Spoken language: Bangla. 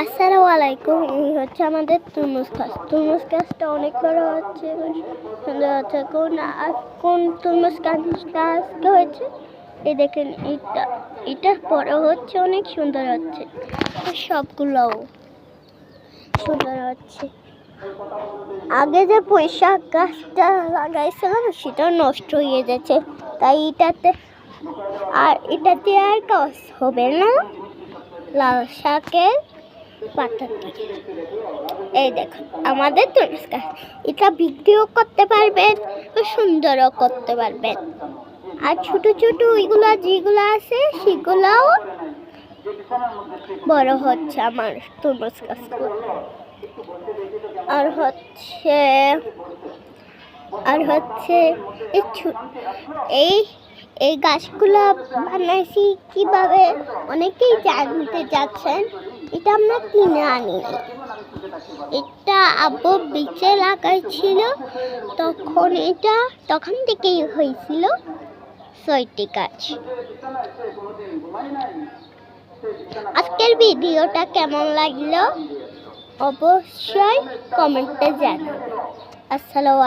আসসালামু আলাইকুম, এই হচ্ছে আমাদের তরমুজ গাছ। তরমুজ গাছটা অনেক বড় হচ্ছে, সুন্দর হচ্ছে। কোন কোন তরমুজ গাছটা আজকে হয়েছে? এই দেখেন, এটা এটা বড় হচ্ছে, অনেক সুন্দর হচ্ছে। সবগুলোও সুন্দর হচ্ছে। আগে যে পয়সা গাছটা লাগাইছিলাম সেটা নষ্ট হয়ে যাচ্ছে তাই এটাতে আর এটাতে আর কাজ হবে না। লাল শাকের এই দেখুন আমাদের গাছ এটা বিক্রিও করতে পারবেন সুন্দরও করতে পারবেন। আর ছোট ছোট ওইগুলো যেগুলো আছে, সেগুলোও বড় হচ্ছে আমার তরমুজ গাছগুলো আর হচ্ছে আর হচ্ছে এই এই গাছগুলো বানাইছি কীভাবে? অনেকেই জানতে যাচ্ছেন এটা আমরা কিনে আনি এটা আব্বু বিচে লাগাইছিল তখন এটা, তখন থেকেই হয়েছিল ছয়টি গাছ। আজকের ভিডিওটা কেমন লাগল? অবশ্যই কমেন্টে জানাবেন। আসসালামু